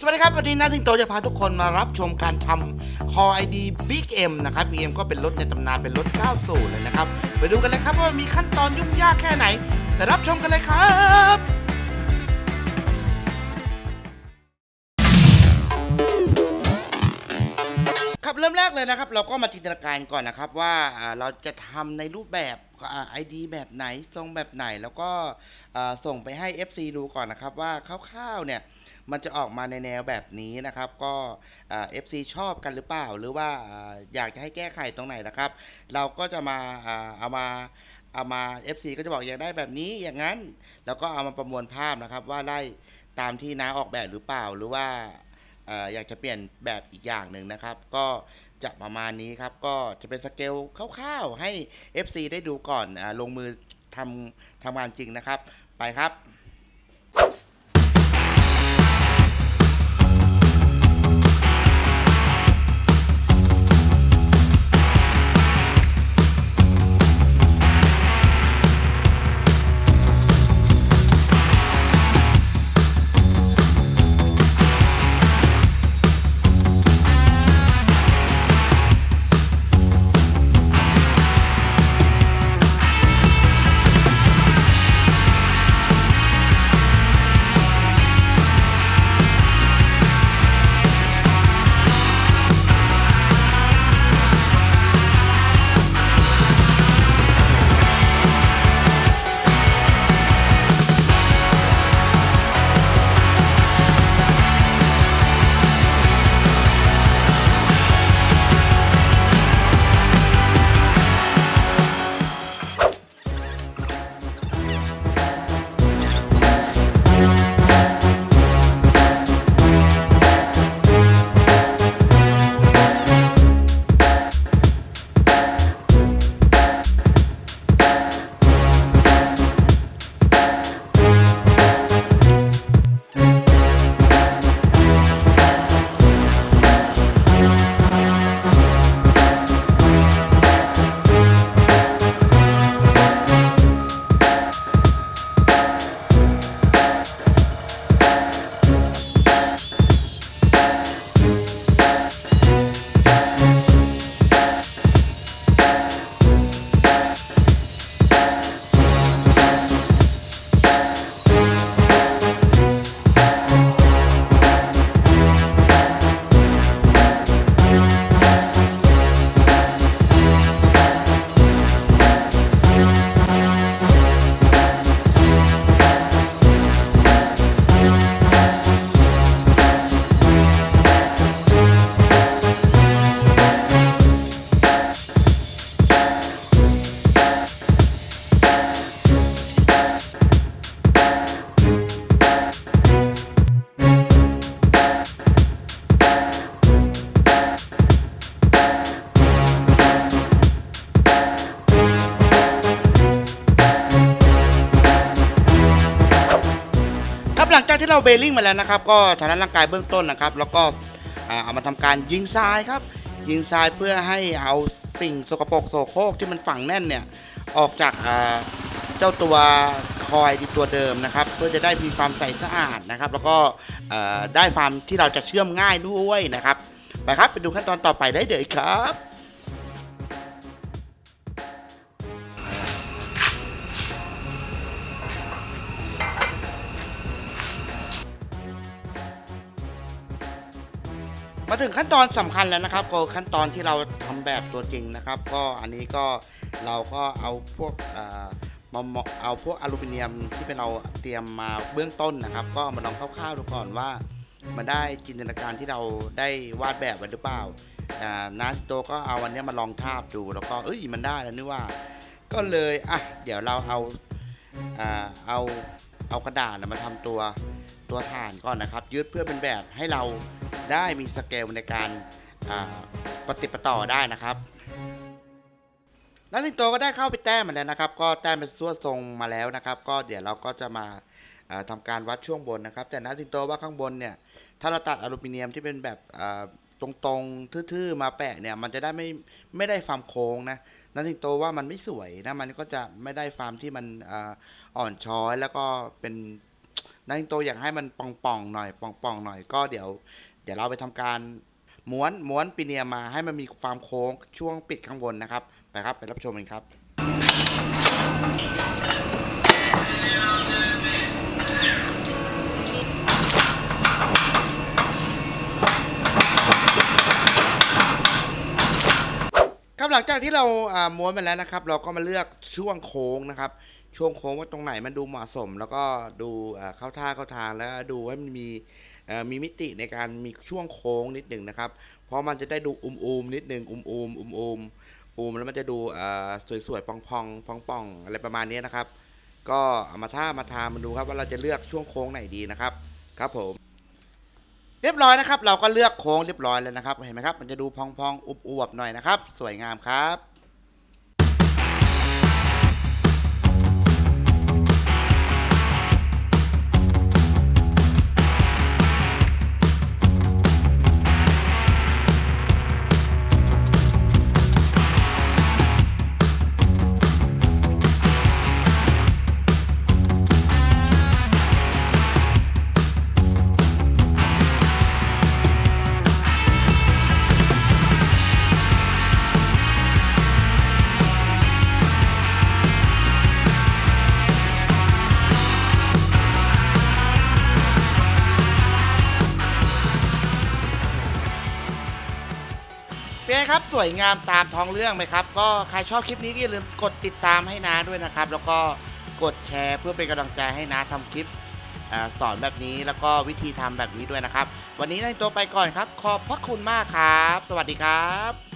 สวัสดีครับ วันนี้นาทิงโตจะพาทุกคนมารับชมการทำ Core ID Big M นะครับ Big M ก็เป็นรถในตำนานเป็นรถ90เลยนะครับ ไปดูกันเลยครับว่ามีขั้นตอนยุ่งยากแค่ไหน ไปรับชมกันเลยครับครับเริ่มแรกเลยนะครับ เราก็มาจินตนาการก่อนนะครับว่าเราจะทำในรูปแบบไอดีแบบไหนทรงแบบไหน แล้วก็ส่งไปให้ FC ดูก่อนนะครับว่าคร่าวๆเนี่ย มันจะออกมาในแนวแบบนี้นะครับ ก็เอ่า FC ชอบกันหรือเปล่า หรือว่าออยากจะให้แก้ไขตรงไหนนะครับ เราก็จะมาอ่าเอามาเอามา FC ก็จะบอกอยากได้แบบนี้อย่างนั้น แล้วก็เอามาประมวลภาพนะครับ ว่าได้ตามที่น้าออกแบบหรือเปล่าหรือว่าอยากจะเปลี่ยนแบบอีกอย่างหนึ่งนะครับ ก็จะประมาณนี้ครับ ก็จะเป็นสเกลคร่าวๆให้ FC ได้ดูก่อนอลงมือทำทำงานจริงนะครับ ไปครับ ลังจากที่เราเบลลิ่งมาแล้วนะครับ ก็ฐานะร่างกายเบื้องต้นนะครับ แล้วก็เอามาทำการยิงทรายครับ ยิงทรายเพื่อให้เอาสิ่งสกปรกโสโครกที่มันฝังแน่นเนี่ยออกจากเจ้าตัวคอยดีตัวเดิมนะครับ เพื่อจะได้มีความใสสะอาดนะครับ แล้วก็ได้ความที่เราจะเชื่อมง่ายด้วยนะครับไปครับไปดูขั้นตอนต่อไปได้เลยครับ มาถึงขั้นตอนสำคัญแล้วนะครับก็ขั้นตอนที่เราทำแบบตัวจริงนะครับ ก็อันนี้ก็เราก็เอาพวกเอ่อมาเหมเอาพวกอลูมิเนียมที่เป็นเราเตรียมมาเบื้องต้นนะครับ ก็มาลองคร่าวๆดูก่อนว่ามันได้จินตนาการที่เราได้วาดแบบไว้หรือเปล่าอ่านาโตก็เอาวันนี้มาลองทาบดูแล้วก็เอ้ยมันได้แล้วนี่ว่า ก็เลยอะเดี๋ยวเราเอาอ่าเอาเอากระดาษนะมาทำตัวตัวฐานก่อนนะครับ ยืดเพื่อเป็นแบบให้เรา ได้มีสเกลในการปฏิปต่อได้นะครับแล้วสิงโตก็ได้เข้าไปแต้มมาแล้วนะครับ ก็แต้มเป็นส่วนทรงมาแล้วนะครับ ก็เดี๋ยวเราก็จะมาอ่าทำการวัดช่วงบนนะครับ แต่นะสิงโตว่าข้างบนเนี่ย ถ้าเราตัดอลูมิเนียมที่เป็นแบบตรงๆทื่อๆมาแปะเนี่ย มันจะได้ไม่ไม่ได้ความโค้งนะนั้นสิงโตว่ามันไม่สวยนะมันก็จะไม่ได้ความที่มันอ่อนช้อยแล้วก็เป็นน้ารินโตอยากให้มันป่องๆหน่อยป่องๆหน่อย ก็เดี๋ยว ดี๋ยวเราไปทำการม้วนม้วนปีเนียมาให้มันมีความโค้งช่วงปิดข้างบนนะครับไปครับไปรับชมกันครับ ครับหลังจากที่เราม้วนไปแล้วนะครับ เราก็มาเลือกช่วงโค้งนะครับ ช่วงโค้งว่าตรงไหนมันดูเหมาะสม แล้วก็ดูเข้าท่าเข้าทางแล้วดูให้มันมี มีมิติในการมีช่วงโค้งนิดหนึ่งนะครับ เพราะมันจะได้ดูอุ้มๆนิดหนึ่งอุ้มๆอุมๆอุมแล้วมันจะดูอ่าสวยๆ พองๆพองๆ อะไรประมาณนี้นะครับ ก็เอามาท่ามาทามันดูครับว่าเราจะเลือกช่วงโค้งไหนดีนะครับ ครับผม เรียบร้อยนะครับ เราก็เลือกโค้งเรียบร้อยแล้วนะครับ เห็นไหมครับ มันจะดูพองๆอุบๆหน่อยนะครับ สวยงามครับ ครับสวยงามตามท้องเรื่องไหมครับ ก็ใครชอบคลิปนี้ก็อย่าลืมกดติดตามให้นาด้วยนะครับ แล้วก็กดแชร์เพื่อเป็นกำลังใจให้นาทำคลิปอสอนแบบนี้แล้วก็วิธีทำแบบนี้ด้วยนะครับ วันนี้ในตัวไปก่อนครับ ขอบพระคุณมากครับ สวัสดีครับ